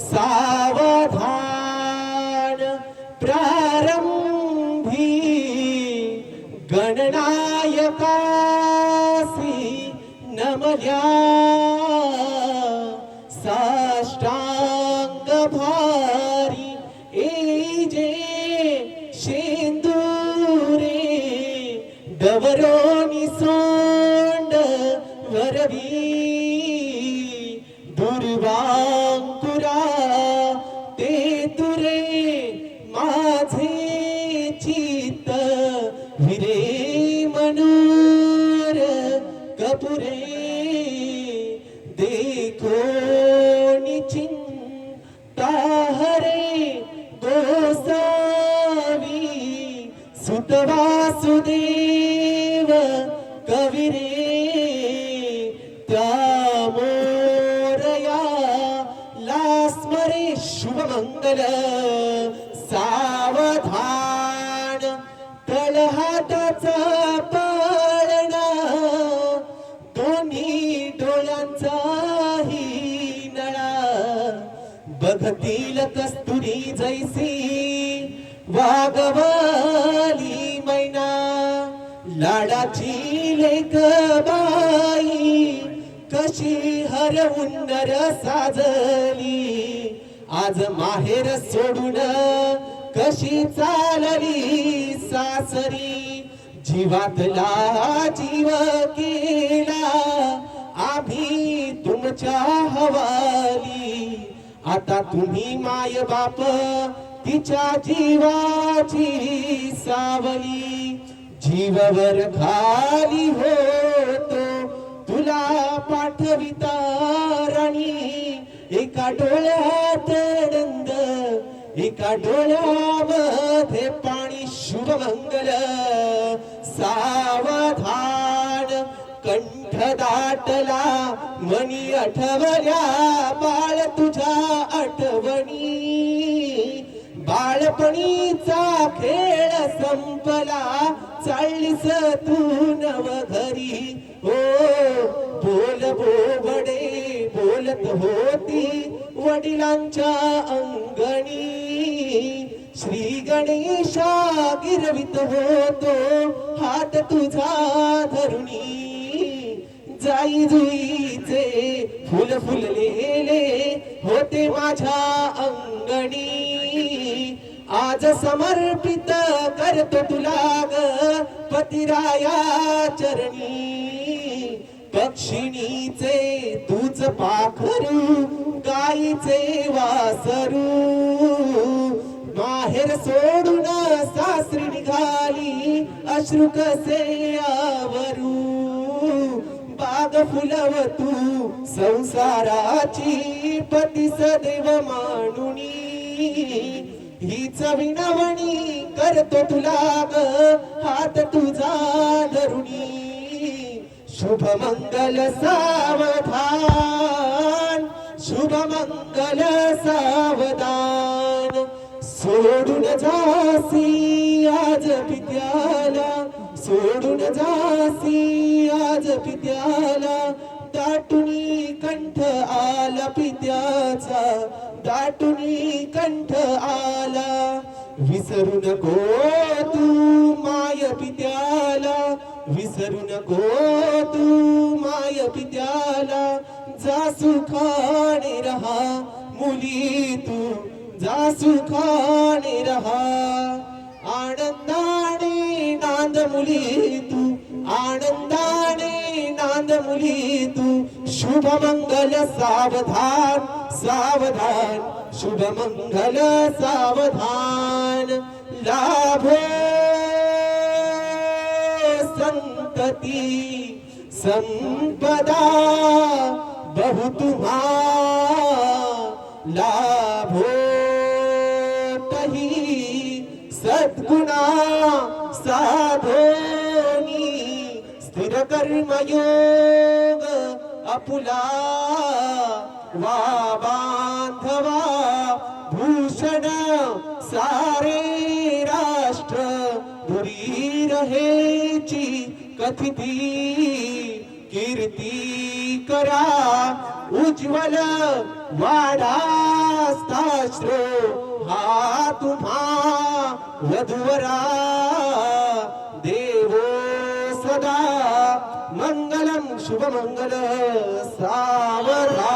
सावधान प्रारंभी गणनायकासी नमल्या साष्टांग भारी एजे शेंदूरे डवरोनी सोंड वरवी कपुरे देखो चिंता हरे गोसावी सुत वासुदेव कविरे त्या मोरया लास्मरे शुभमंगल सावधान बघतील कस्तुरी जैसी वागवाली मैना लाडाची लेक बाई कशी हरवून नर साजली आज माहेर सोडून कशी चालली सासरी जीवातला जीव केला आम्ही तुमच्या हवाली. आता तुम्ही माय बाप तिच्या जीवाची सावली. जीववर खाली होतो तुला पाठविता राणी. एका डोळ्यात नंद एका डोळ्यामध्ये पाणी शुभमंगल सावधान. कंठ दाटला मनी आठवल्या बाळ तुझ्या आठवणी. बाळपणीचा खेळ संपला चाललीस तू नव घरी हो बोल बोबडे बोलत होती वडिलांच्या अंगणी. श्री गणेशा गिरवित होतो हात तुझा धरुणी. जाई जुईचे फुल फुललेले होते माझ्या अंगणी. आज समर्पित करतो तुला ग पतिराया चरणी. पक्षिणीचे तूच पाखरू गाईचे वासरू. माहेर सोडून सासरी निघाली अश्रू कसे आवरू? बाग फुलव तू संसाराची पती सदैव मानुनी. हीच विनवणी करतो तुला ग हात तुझा धरुणी शुभ मंगल सावधान शुभ मंगल सावधान. सोडून जासी आज पित्याला सोडून जासी पित्याला दाटुनी कंठ आला पित्याचा. दाटुनी कंठ आला. विसरू नको तू माय पित्याला. विसरू नको तू माय पित्याला. जा सुखाने रहा मुली तू. जा सुखाने रहा. आनंदाने नांद मुली तू. मुली तू शुभ मंगल सावधान सावधान शुभ मंगल सावधान. लाभो संतती संपदा बहु तुम्हा लाभो तही सद्गुणा साधोनी स्थिर कर्मयोग अपुला वा बांधवा भूषण सारे राष्ट्र धुरी रहेची कथिती कीर्ती करा उज्ज्वल वाढा हा तुम्हा वधुवरा. सदा मङ्गलं शुभमङ्गल सावरा